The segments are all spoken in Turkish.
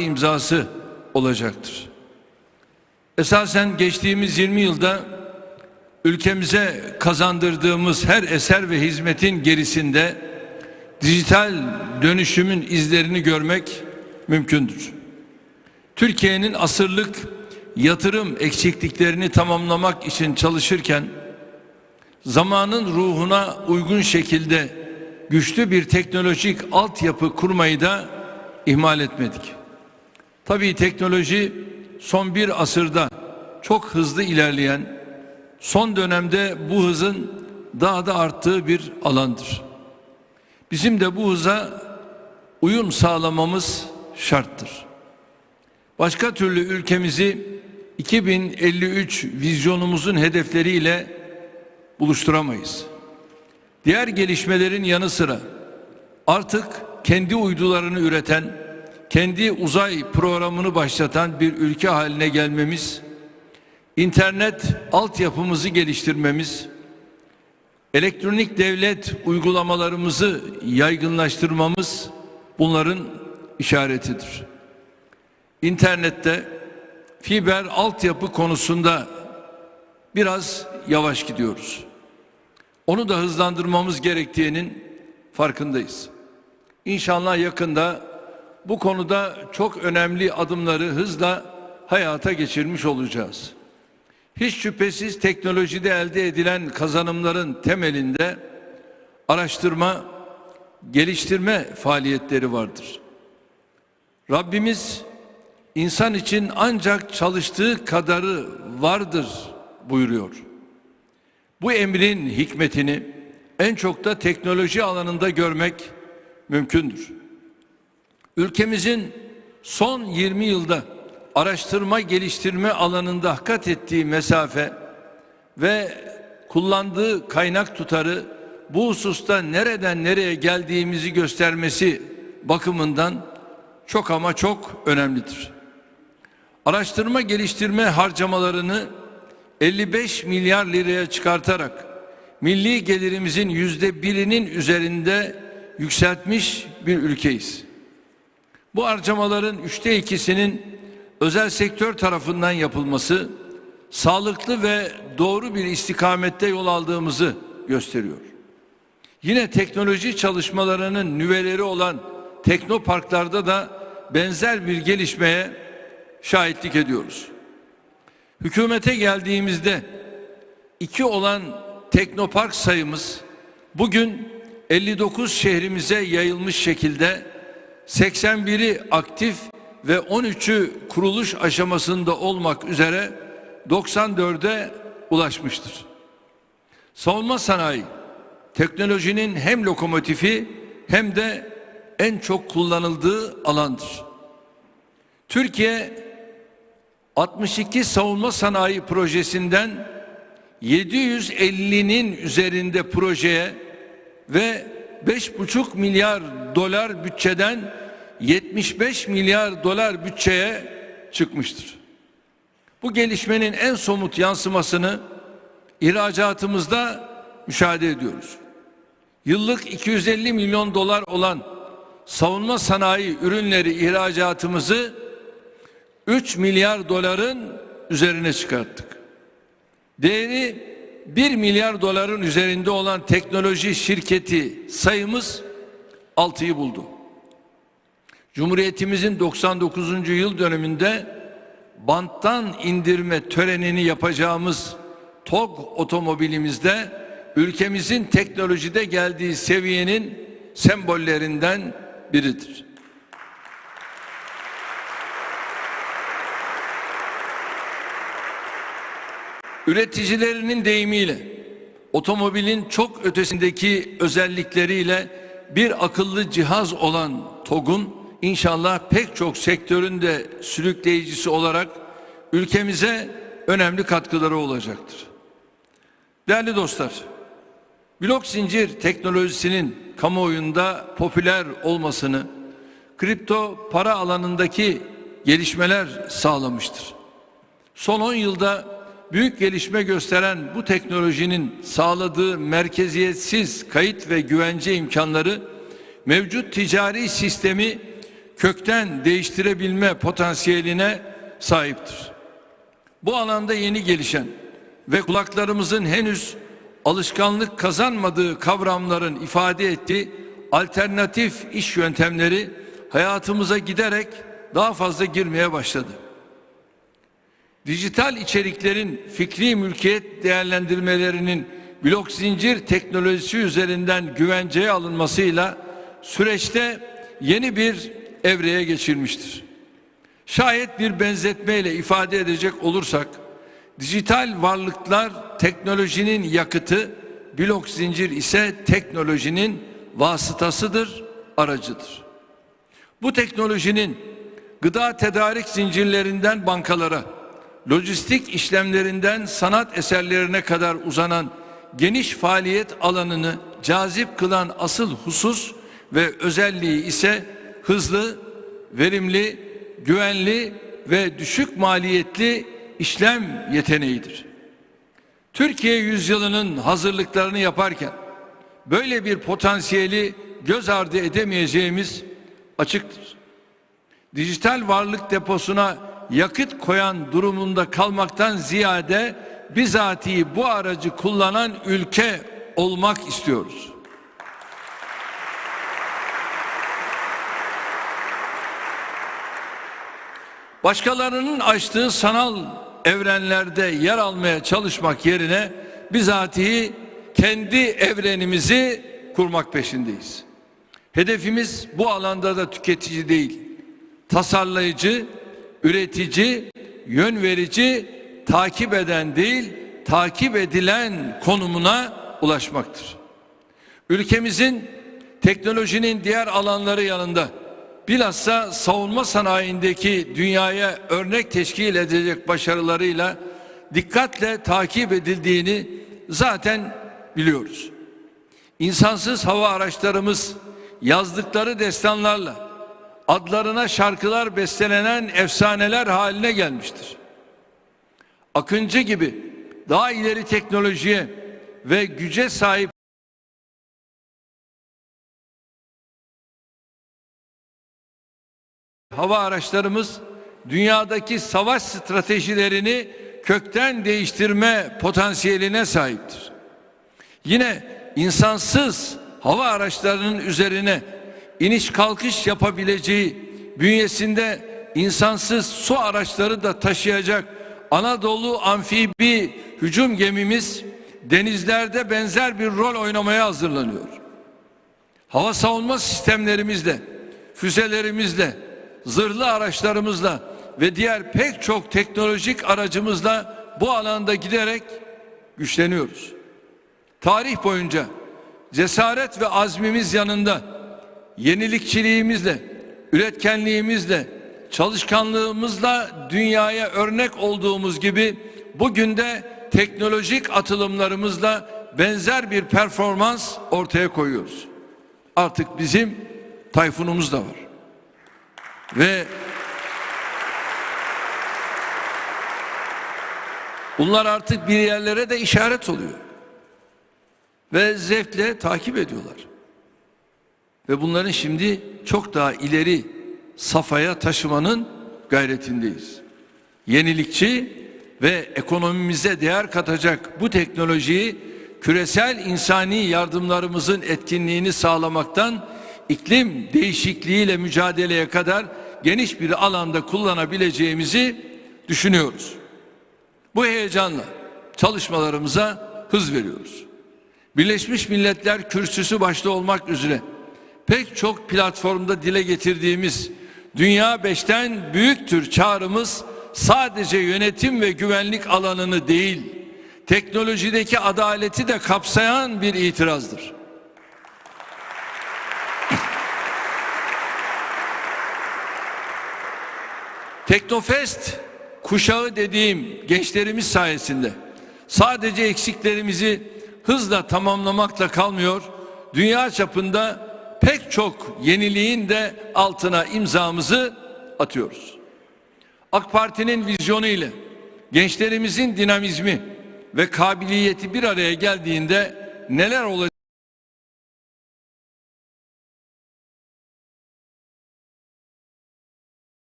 imzası olacaktır. Esasen geçtiğimiz 20 yılda ülkemize kazandırdığımız her eser ve hizmetin gerisinde dijital dönüşümün izlerini görmek mümkündür. Türkiye'nin asırlık yatırım eksikliklerini tamamlamak için çalışırken zamanın ruhuna uygun şekilde güçlü bir teknolojik altyapı kurmayı da ihmal etmedik. Tabii teknoloji son bir asırda çok hızlı ilerleyen, son dönemde bu hızın daha da arttığı bir alandır. Bizim de bu hıza uyum sağlamamız şarttır. Başka türlü ülkemizi 2053 vizyonumuzun hedefleriyle buluşturamayız. Diğer gelişmelerin yanı sıra artık kendi uydularını üreten, kendi uzay programını başlatan bir ülke haline gelmemiz, internet altyapımızı geliştirmemiz, elektronik devlet uygulamalarımızı yaygınlaştırmamız bunların işaretidir. İnternette fiber altyapı konusunda biraz yavaş gidiyoruz. Onu da hızlandırmamız gerektiğinin farkındayız. İnşallah yakında bu konuda çok önemli adımları hızla hayata geçirmiş olacağız. Hiç şüphesiz teknolojide elde edilen kazanımların temelinde araştırma, geliştirme faaliyetleri vardır. Rabbimiz insan için ancak çalıştığı kadarı vardır buyuruyor. Bu emrin hikmetini en çok da teknoloji alanında görmek mümkündür. Ülkemizin son 20 yılda araştırma geliştirme alanında kat ettiği mesafe ve kullandığı kaynak tutarı bu hususta nereden nereye geldiğimizi göstermesi bakımından çok ama çok önemlidir. Araştırma geliştirme harcamalarını 55 milyar liraya çıkartarak milli gelirimizin yüzde birinin üzerinde yükseltmiş bir ülkeyiz. Bu harcamaların üçte ikisinin özel sektör tarafından yapılması sağlıklı ve doğru bir istikamette yol aldığımızı gösteriyor. Yine teknoloji çalışmalarının nüveleri olan teknoparklarda da benzer bir gelişmeye şahitlik ediyoruz. Hükümete geldiğimizde iki olan teknopark sayımız bugün 59 şehrimize yayılmış şekilde 81'i aktif ve 13'ü kuruluş aşamasında olmak üzere 94'e ulaşmıştır. Savunma sanayi teknolojinin hem lokomotifi hem de en çok kullanıldığı alandır. Türkiye 62 savunma sanayi projesinden 750'nin üzerinde projeye ve 5,5 milyar dolar bütçeden 75 milyar dolar bütçeye çıkmıştır. Bu gelişmenin en somut yansımasını ihracatımızda müşahede ediyoruz. Yıllık 250 milyon dolar olan savunma sanayi ürünleri ihracatımızı 3 milyar doların üzerine çıkarttık. Değeri 1 milyar doların üzerinde olan teknoloji şirketi sayımız 6'yı buldu. Cumhuriyetimizin 99. yıl dönümünde banttan indirme törenini yapacağımız TOG otomobilimizde ülkemizin teknolojide geldiği seviyenin sembollerinden biridir. Üreticilerinin deyimiyle otomobilin çok ötesindeki özellikleriyle bir akıllı cihaz olan TOG'un inşallah pek çok sektöründe sürükleyicisi olarak ülkemize önemli katkıları olacaktır. Değerli dostlar, blok zincir teknolojisinin kamuoyunda popüler olmasını kripto para alanındaki gelişmeler sağlamıştır. Son 10 yılda büyük gelişme gösteren bu teknolojinin sağladığı merkeziyetsiz kayıt ve güvence imkanları mevcut ticari sistemi kökten değiştirebilme potansiyeline sahiptir. Bu alanda yeni gelişen ve kulaklarımızın henüz alışkanlık kazanmadığı kavramların ifade ettiği alternatif iş yöntemleri hayatımıza giderek daha fazla girmeye başladı. Dijital içeriklerin fikri mülkiyet değerlendirmelerinin blok zincir teknolojisi üzerinden güvenceye alınmasıyla süreçte yeni bir evreye geçirmiştir. Şayet bir benzetmeyle ifade edecek olursak, dijital varlıklar teknolojinin yakıtı, blok zincir ise teknolojinin vasıtasıdır, aracıdır. Bu teknolojinin gıda tedarik zincirlerinden bankalara, lojistik işlemlerinden sanat eserlerine kadar uzanan geniş faaliyet alanını cazip kılan asıl husus ve özelliği ise hızlı, verimli, güvenli ve düşük maliyetli işlem yeteneğidir. Türkiye yüzyılının hazırlıklarını yaparken böyle bir potansiyeli göz ardı edemeyeceğimiz açıktır. Dijital varlık deposuna yakıt koyan durumunda kalmaktan ziyade bizatihi bu aracı kullanan ülke olmak istiyoruz. Başkalarının açtığı sanal evrenlerde yer almaya çalışmak yerine bizatihi kendi evrenimizi kurmak peşindeyiz. Hedefimiz bu alanda da tüketici değil, tasarlayıcı, üretici, yön verici, takip eden değil, takip edilen konumuna ulaşmaktır. Ülkemizin teknolojinin diğer alanları yanında bilhassa savunma sanayindeki dünyaya örnek teşkil edecek başarılarıyla dikkatle takip edildiğini zaten biliyoruz. İnsansız hava araçlarımız yazdıkları destanlarla adlarına şarkılar bestelenen efsaneler haline gelmiştir. Akıncı gibi daha ileri teknolojiye ve güce sahip hava araçlarımız dünyadaki savaş stratejilerini kökten değiştirme potansiyeline sahiptir. Yine insansız hava araçlarının üzerine iniş kalkış yapabileceği bünyesinde insansız su araçları da taşıyacak Anadolu amfibi hücum gemimiz denizlerde benzer bir rol oynamaya hazırlanıyor. Hava savunma sistemlerimizle, füzelerimizle, zırhlı araçlarımızla ve diğer pek çok teknolojik aracımızla bu alanda giderek güçleniyoruz. Tarih boyunca cesaret ve azmimiz yanında yenilikçiliğimizle, üretkenliğimizle, çalışkanlığımızla dünyaya örnek olduğumuz gibi bugün de teknolojik atılımlarımızla benzer bir performans ortaya koyuyoruz. Artık bizim Tayfunumuz da var. Ve bunlar artık bir yerlere de işaret oluyor. Ve zevkle takip ediyorlar. Ve bunların şimdi çok daha ileri safhaya taşımanın gayretindeyiz. Yenilikçi ve ekonomimize değer katacak bu teknolojiyi küresel insani yardımlarımızın etkinliğini sağlamaktan iklim değişikliğiyle mücadeleye kadar geniş bir alanda kullanabileceğimizi düşünüyoruz. Bu heyecanla çalışmalarımıza hız veriyoruz. Birleşmiş Milletler Kürsüsü başta olmak üzere pek çok platformda dile getirdiğimiz Dünya beşten büyüktür çağrımız sadece yönetim ve güvenlik alanını değil, teknolojideki adaleti de kapsayan bir itirazdır. Teknofest kuşağı dediğim gençlerimiz sayesinde sadece eksiklerimizi hızla tamamlamakla kalmıyor, dünya çapında pek çok yeniliğin de altına imzamızı atıyoruz. AK Parti'nin vizyonu ile gençlerimizin dinamizmi ve kabiliyeti bir araya geldiğinde neler olacak?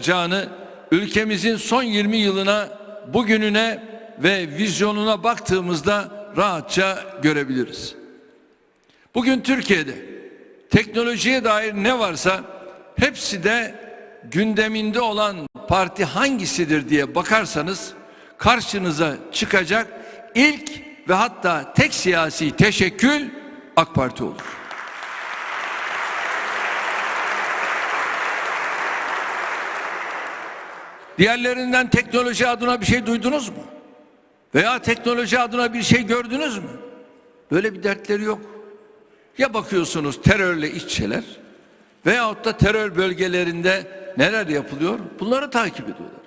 olacağını ülkemizin son 20 yılına bugününe ve vizyonuna baktığımızda rahatça görebiliriz. Bugün Türkiye'de teknolojiye dair ne varsa hepsi de gündeminde olan parti hangisidir diye bakarsanız karşınıza çıkacak ilk ve hatta tek siyasi teşekkül AK Parti olur. Diğerlerinden teknoloji adına bir şey duydunuz mu? Veya teknoloji adına bir şey gördünüz mü? Böyle bir dertleri yok. Ya bakıyorsunuz terörle iççeler veyahut da terör bölgelerinde neler yapılıyor? Bunları takip ediyorlar.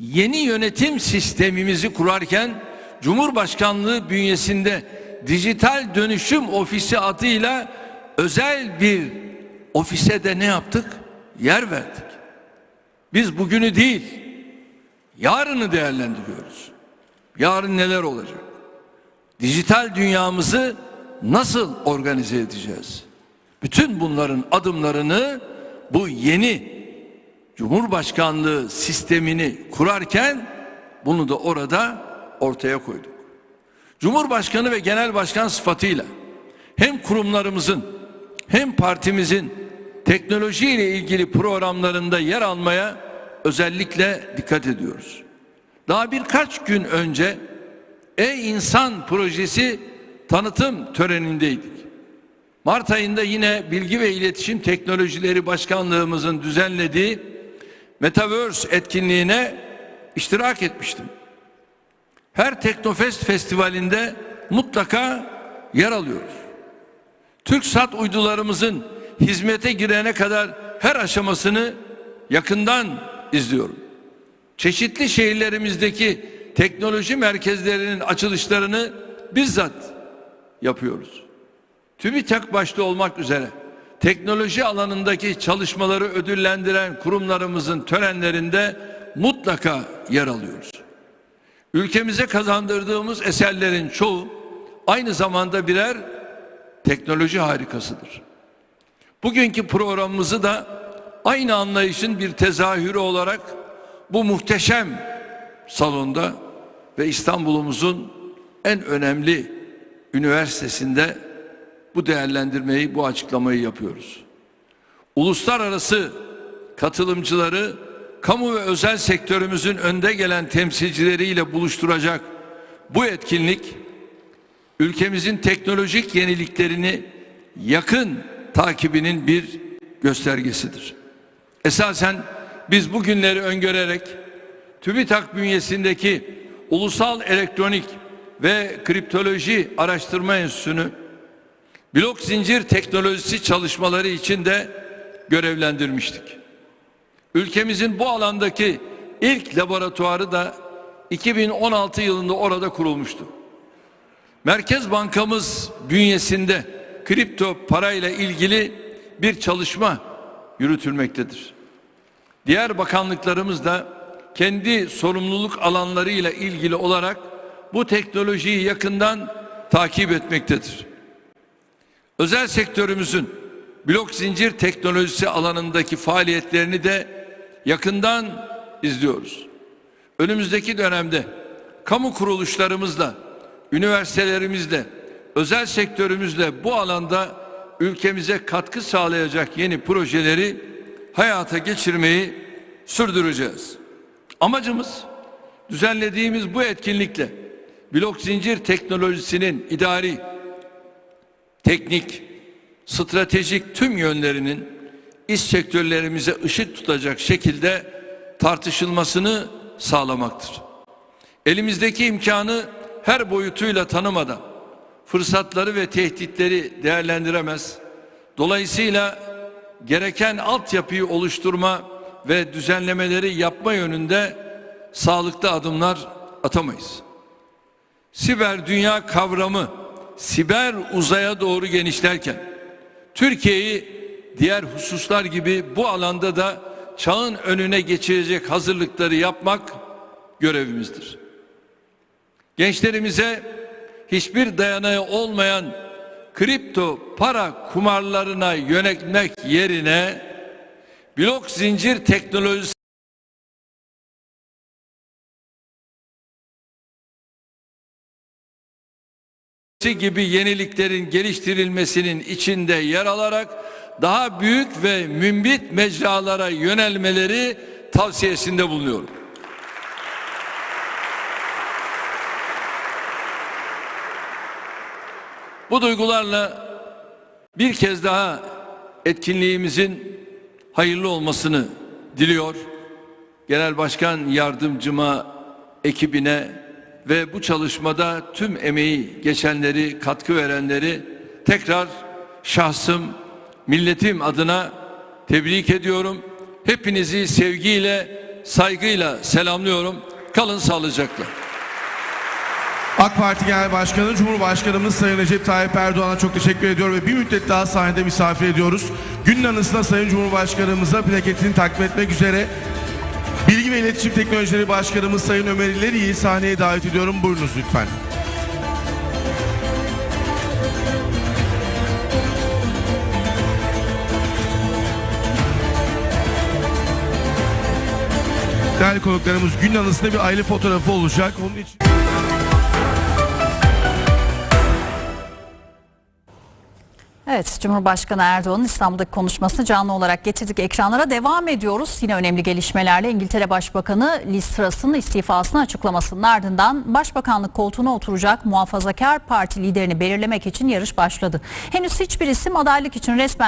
Yeni yönetim sistemimizi kurarken Cumhurbaşkanlığı bünyesinde dijital dönüşüm ofisi adıyla özel bir ofise de ne yaptık? Yer verdik. Biz bugünü değil, yarını değerlendiriyoruz. Yarın neler olacak? Dijital dünyamızı nasıl organize edeceğiz? Bütün bunların adımlarını bu yeni Cumhurbaşkanlığı sistemini kurarken bunu da orada ortaya koyduk. Cumhurbaşkanı ve genel başkan sıfatıyla hem kurumlarımızın hem partimizin teknoloji ile ilgili programlarında yer almaya özellikle dikkat ediyoruz. Daha birkaç gün önce E-İnsan projesi tanıtım törenindeydik. Mart ayında yine Bilgi ve İletişim Teknolojileri Başkanlığımızın düzenlediği Metaverse etkinliğine iştirak etmiştim. Her Teknofest festivalinde mutlaka yer alıyoruz. TürkSat uydularımızın hizmete girene kadar her aşamasını yakından izliyorum. Çeşitli şehirlerimizdeki teknoloji merkezlerinin açılışlarını bizzat yapıyoruz. TÜBİTAK başta olmak üzere teknoloji alanındaki çalışmaları ödüllendiren kurumlarımızın törenlerinde mutlaka yer alıyoruz. Ülkemize kazandırdığımız eserlerin çoğu aynı zamanda birer teknoloji harikasıdır. Bugünkü programımızı da aynı anlayışın bir tezahürü olarak bu muhteşem salonda ve İstanbul'umuzun en önemli üniversitesinde bu değerlendirmeyi, bu açıklamayı yapıyoruz. Uluslararası katılımcıları kamu ve özel sektörümüzün önde gelen temsilcileriyle buluşturacak bu etkinlik ülkemizin teknolojik yeniliklerini yakın takibinin bir göstergesidir. Esasen biz bu günleri öngörerek TÜBİTAK bünyesindeki Ulusal Elektronik ve Kriptoloji Araştırma Enstitüsü'nü blok zincir teknolojisi çalışmaları için de görevlendirmiştik. Ülkemizin bu alandaki ilk laboratuvarı da 2016 yılında orada kurulmuştu. Merkez Bankamız bünyesinde kripto parayla ilgili bir çalışma yürütülmektedir. Diğer bakanlıklarımız da kendi sorumluluk alanlarıyla ilgili olarak bu teknolojiyi yakından takip etmektedir. Özel sektörümüzün blok zincir teknolojisi alanındaki faaliyetlerini de yakından izliyoruz. Önümüzdeki dönemde kamu kuruluşlarımızla, üniversitelerimizle, özel sektörümüzle bu alanda ülkemize katkı sağlayacak yeni projeleri hayata geçirmeyi sürdüreceğiz. Amacımız düzenlediğimiz bu etkinlikle blok zincir teknolojisinin idari, teknik, stratejik tüm yönlerinin iş sektörlerimize ışık tutacak şekilde tartışılmasını sağlamaktır. Elimizdeki imkanı her boyutuyla tanımadan fırsatları ve tehditleri değerlendiremez. Dolayısıyla gereken altyapıyı oluşturma ve düzenlemeleri yapma yönünde sağlıklı adımlar atamayız. Siber dünya kavramı siber uzaya doğru genişlerken Türkiye'yi diğer hususlar gibi bu alanda da çağın önüne geçirecek hazırlıkları yapmak görevimizdir. Gençlerimize hiçbir dayanağı olmayan kripto para kumarlarına yönelmek yerine blok zincir teknolojisi gibi yeniliklerin geliştirilmesinin içinde yer alarak daha büyük ve mümbit mecralara yönelmeleri tavsiyesinde bulunuyorum. Bu duygularla bir kez daha etkinliğimizin hayırlı olmasını diliyor. Genel Başkan yardımcıma, ekibine ve bu çalışmada tüm emeği geçenleri, katkı verenleri tekrar şahsım, milletim adına tebrik ediyorum. Hepinizi sevgiyle, saygıyla selamlıyorum. Kalın sağlıcakla. AK Parti Genel Başkanı Cumhurbaşkanımız Sayın Recep Tayyip Erdoğan'a çok teşekkür ediyor ve bir müddet daha sahnede misafir ediyoruz. Günün anısına Sayın Cumhurbaşkanımıza plaketini takdim etmek üzere Bilgi ve İletişim Teknolojileri Başkanımız Sayın Ömer İleri'yi sahneye davet ediyorum. Buyurunuz lütfen. Değerli konuklarımız günün anısında bir aile fotoğrafı olacak. Onun için... Evet, Cumhurbaşkanı Erdoğan'ın İstanbul'daki konuşmasını canlı olarak getirdik ekranlara. Devam ediyoruz. Yine önemli gelişmelerle İngiltere Başbakanı Liz Truss'ın istifasını açıklamasının ardından Başbakanlık koltuğuna oturacak muhafazakar parti liderini belirlemek için yarış başladı. Henüz hiçbir isim adaylık için resmen